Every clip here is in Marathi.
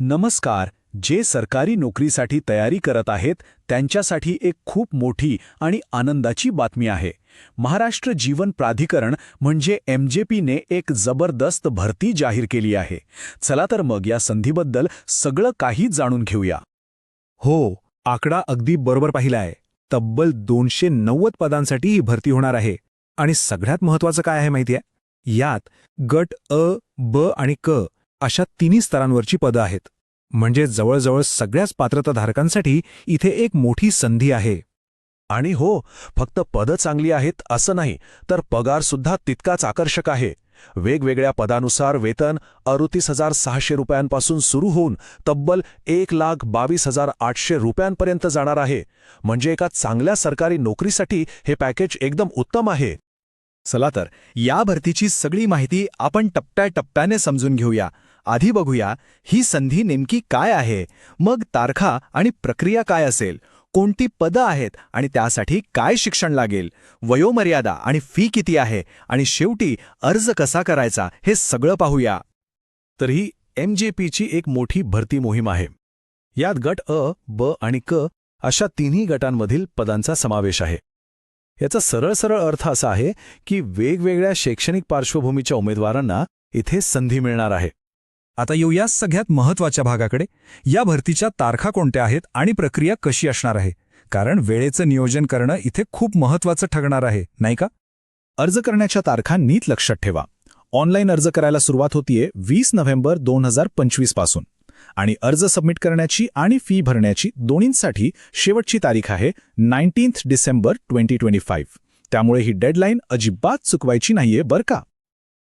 नमस्कार जे सरकारी नोकरीसाठी तयारी करत आहेत त्यांच्यासाठी एक खूप मोठी आणि आनंदाची बातमी आहे. महाराष्ट्र जीवन प्राधिकरण म्हणजे एम जे पीने एक जबरदस्त भरती जाहीर केली आहे. चला तर मग या संधीबद्दल सगळं काही जाणून घेऊया. हो आकडा अगदी बरोबर पाहिला आहे तब्बल दोनशे नव्वद पदांसाठी ही भरती होणार आहे. आणि सगळ्यात महत्वाचं काय आहे माहितीये? यात गट अ ब आणि क अशा तिन्ही स्तरांवरची पदं आहेत. म्हणजे जवळजवळ सगळ्याच पात्रताधारकांसाठी इथे एक मोठी संधी आहे. आणि हो फक्त पदं चांगली आहेत असं नाही तर पगारसुद्धा तितकाच आकर्षक आहे. वेगवेगळ्या पदानुसार वेतन अडुतीस हजार सहाशे रुपयांपासून सुरू होऊन तब्बल एक लाख बावीस हजार आठशे रुपयांपर्यंत जाणार आहे. म्हणजे एका चांगल्या सरकारी नोकरीसाठी हे पॅकेज एकदम उत्तम आहे. चला तर या भरतीची सगळी माहिती आपण टप्प्याटप्प्याने समजून घेऊया. आधी बघूया ही संधी नेमकी काय आहे मग तारखा आणि प्रक्रिया काय असेल कोणती पदं आहेत आणि त्यासाठी काय शिक्षण लागेल वयोमर्यादा आणि फी किती आहे आणि शेवटी अर्ज कसा करायचा हे सगळं पाहूया. तर ही एम जे पीची एक मोठी भरती मोहीम आहे. यात गट अ ब आणि क अशा तिन्ही गटांमधील पदांचा समावेश आहे. याचा सरळ सरळ अर्थ असा आहे की वेगवेगळ्या शैक्षणिक पार्श्वभूमीच्या उमेदवारांना इथे संधी मिळणार आहे. आता येऊया सगळ्यात महत्त्वाच्या भागाकडे. या भरतीच्या तारखा कोणत्या आहेत आणि प्रक्रिया कशी असणार आहे? कारण वेळेचं नियोजन करणं इथे खूप महत्वाचं ठरणार आहे नाही का? अर्ज करण्याच्या तारखा नीट लक्षात ठेवा. ऑनलाईन अर्ज करायला सुरुवात होतीये वीस नोव्हेंबर दोन हजार पंचवीसपासून. आणि अर्ज सबमिट करण्याची आणि फी भरण्याची दोन्हींसाठी शेवटची तारीख आहे nineteenth December twenty twenty five. त्यामुळे ही डेडलाईन अजिबात चुकवायची नाहीये बरं का?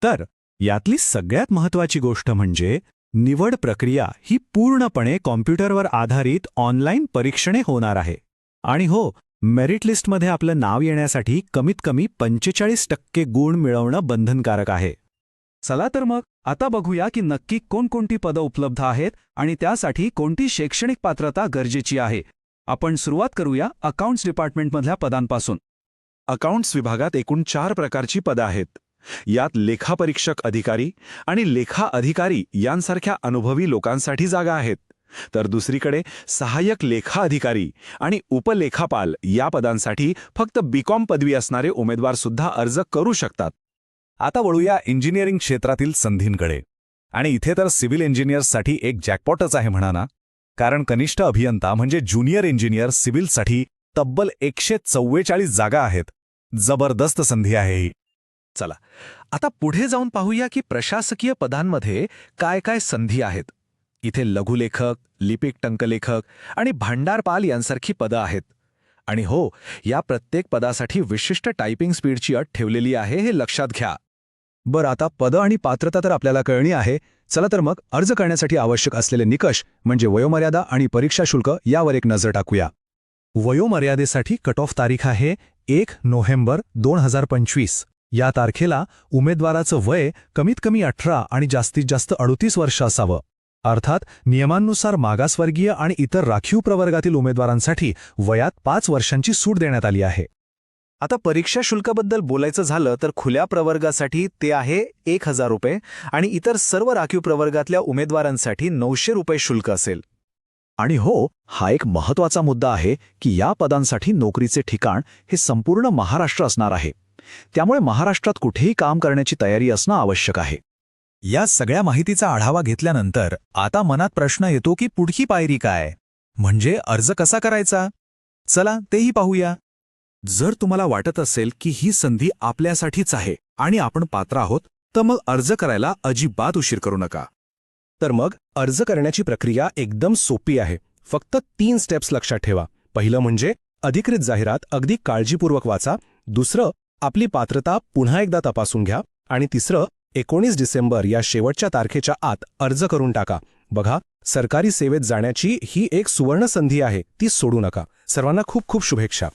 तर यातली सगळ्यात महत्वाची गोष्ट म्हणजे निवड प्रक्रिया ही पूर्णपणे कॉम्प्युटरवर आधारित ऑनलाईन परीक्षणे होणार आहे. आणि हो मेरिट लिस्टमध्ये आपलं नाव येण्यासाठी कमीत कमी पंचेचाळीस टक्के गुण मिळवणं बंधनकारक आहे. चला तर मग आता बघूया की नक्की कोणकोणती पदं उपलब्ध आहेत आणि त्यासाठी कोणती शैक्षणिक पात्रता गरजेची आहे. आपण सुरुवात करूया अकाउंट्स डिपार्टमेंटमधल्या पदांपासून. अकाउंट्स विभागात एकूण चार प्रकारची पदं आहेत. यात लेखापरीक्षक अधिकारी आणि लेखा अधिकारी यांसारख्या अनुभवी लोकांसाठी जागा आहेत. तर दुसरीकडे सहाय्यक लेखा अधिकारी आणि उपलेखापाल या पदांसाठी फक्त बीकॉम पदवी असणारे उमेदवार सुद्धा अर्ज करू शकतात. आता वळूया इंजिनिअरिंग क्षेत्रातील संधींकडे. आणि इथे तर सिव्हिल इंजिनियर्ससाठी एक जॅकपॉटच आहे म्हणा ना. कारण कनिष्ठ अभियंता म्हणजे ज्युनियर इंजिनियर सिव्हिलसाठी तब्बल एकशे चव्वेचाळीस जागा आहेत. जबरदस्त संधी आहे ही. चला. आता पुढे जाऊन पाहूया की प्रशासकीय पदांमध्ये काय काय संधी आहेत. इथे लघुलेखक लिपिक टंकलेखक आणि भांडारपाल यांसारखी पदं आहेत. आणि हो या प्रत्येक पदासाठी विशिष्ट टायपिंग स्पीडची अट ठेवलेली आहे हे लक्षात घ्या. बरं आता पदं आणि पात्रता तर आपल्याला कळणी आहे. चला तर मग अर्ज करण्यासाठी आवश्यक असलेले निकष म्हणजे वयोमर्यादा आणि परीक्षा शुल्क यावर एक नजर टाकूया. वयोमर्यादेसाठी कट ऑफ तारीख आहे एक नोव्हेंबर दोन हजार पंचवीस. या तारखेला उमेदवाराचं वय कमीत कमी अठरा आणि जास्तीत जास्त अडुतीस वर्ष असावं. अर्थात नियमांनुसार मागासवर्गीय आणि इतर राखीव प्रवर्गातील उमेदवारांसाठी वयात पाच वर्षांची सूट देण्यात आली आहे. आता परीक्षा शुल्काबद्दल बोलायचं झालं तर खुल्या प्रवर्गासाठी ते आहे एक हजार रुपये आणि इतर सर्व राखीव प्रवर्गातल्या उमेदवारांसाठी नऊशे रुपये शुल्क असेल. आणि हो हा एक महत्त्वाचा मुद्दा आहे की या पदांसाठी नोकरीचे ठिकाण हे संपूर्ण महाराष्ट्र असणार आहे. त्यामुळे महाराष्ट्रात कुठेही काम करण्याची तयारी असणं आवश्यक आहे. या सगळ्या माहितीचा आढावा घेतल्यानंतर आता मनात प्रश्न येतो की पुढची पायरी काय? म्हणजे अर्ज कसा करायचा? चला तेही पाहूया. जर तुम्हाला वाटत असेल की ही संधी आपल्यासाठीच आहे आणि आपण पात्र आहोत तर मग अर्ज करायला अजिबात उशीर करू नका. तर मग अर्ज करण्याची प्रक्रिया एकदम सोपी आहे. फक्त तीन स्टेप्स लक्षात ठेवा. पहिलं म्हणजे अधिकृत जाहिरात अगदी काळजीपूर्वक वाचा. दुसरं आपली पात्रता पुन्हा एकदा तपासून घ्या आणि तिसरं एकोणीस डिसेंबर या शेवटच्या तारखेच्या आत अर्ज करून टाका. बघा सरकारी सेवेत जाण्याची ही एक सुवर्ण संधी आहे ती सोडू नका. सर्वांना खूप खूप शुभेच्छा.